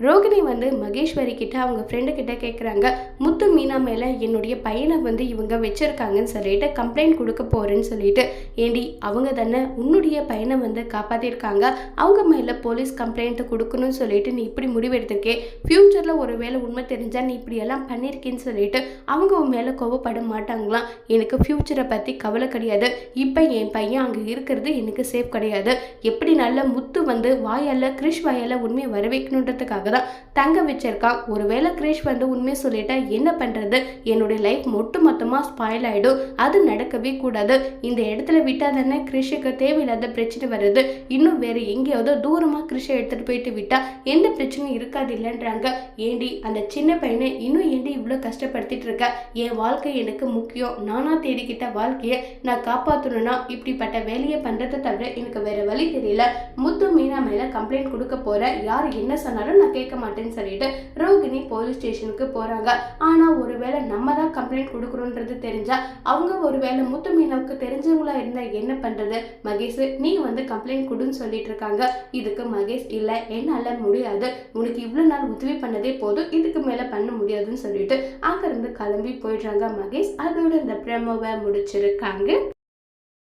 ரோகிணி வந்து மகேஸ்வரி கிட்ட அவங்க ஃப்ரெண்டு கிட்ட கேட்குறாங்க முத்து மீனா மேலே என்னுடைய பையனை வந்து இவங்க வச்சிருக்காங்கன்னு சொல்லிட்டு கம்ப்ளைண்ட் கொடுக்க போறேன்னு சொல்லிட்டு. ஏண்டி அவங்க தானே உன்னுடைய பையனை வந்து காப்பாற்றிருக்காங்க அவங்க மேலே போலீஸ் கம்ப்ளைண்ட் கொடுக்கணும்னு சொல்லிட்டு நீ இப்படி முடிவெடுத்திருக்கே. ஃப்யூச்சரில் ஒரு வேளை உண்மை தெரிஞ்சால் நீ இப்படி எல்லாம் பண்ணியிருக்கேன்னு சொல்லிட்டு அவங்க உன் மேலே கோவப்பட மாட்டாங்களாம். எனக்கு ஃப்யூச்சரை பற்றி கவலை கிடையாது. இப்போ என் பையன் அங்கே இருக்கிறது எனக்கு சேஃப் கிடையாது. எப்படி நல்ல முத்து வந்து வாயால் கிரிஷ் வாயால் உண்மையை வர தான் தங்க வச்சிருக்கான் ஒருவேளை கிரிஷ் வந்து உண்மையை சொல்லிட்டா என்ன பண்ணுறது என்னுடைய லைஃப் மொட்டு மொத்தமாக ஸ்பாயில் ஆகிடும் அது நடக்கவே கூடாது. இந்த இடத்துல விட்டால் தானே கிரிஷுக்கு தேவையில்லாத பிரச்சனை வருது. இன்னும் வேறு எங்கேயாவது தூரமாக கிரிஷை எடுத்துகிட்டு போயிட்டு விட்டால் எந்த பிரச்சனையும் இருக்காது இல்லைன்றாங்க. ஏண்டி அந்த சின்ன பையனை இன்னும் ஏண்டி இவ்வளோ கஷ்டப்படுத்திட்டு இருக்க? என் வாழ்க்கை எனக்கு முக்கியம். நானாக தேடிக்கிட்ட வாழ்க்கையை நான் காப்பாற்றணும்னா இப்படிப்பட்ட வேலையை பண்ணுறதை தவிர எனக்கு வேறு வழி தெரியல. முத்து மீனா மேலே கம்ப்ளைண்ட் கொடுக்க போகிறேன் யார் என்ன சொன்னாலும் நான் கேட்க மாட்டேன்னு சொல்லிட்டு ரோகிணி போலீஸ் ஸ்டேஷனுக்கு போகிறாங்க ஆனால் ஒருவேளை நம்ம தான் கம்ப்ளைண்ட் கொடுக்குறோன்றது தெரிஞ்சா அவங்க ஒருவேளை முத்து மீனவுக்கு தெரிஞ்சவங்களா இருந்தால் என்ன பண்ணுறது மகேஷ் நீ வந்து கம்ப்ளைண்ட் கொடுன்னு சொல்லிட்டு இருக்காங்க. இதுக்கு மகேஷ் இல்லை என்னால் முடியாது. உனக்கு இவ்வளோ நாள் உதவி பண்ணதே போதும். இதுக்கு மேலே பண்ண முடியாதுன்னு சொல்லிட்டு அங்கேருந்து கிளம்பி போயிடுறாங்க மகேஷ். அதோட இந்த ப்ரெமோவை முடிச்சிருக்காங்க.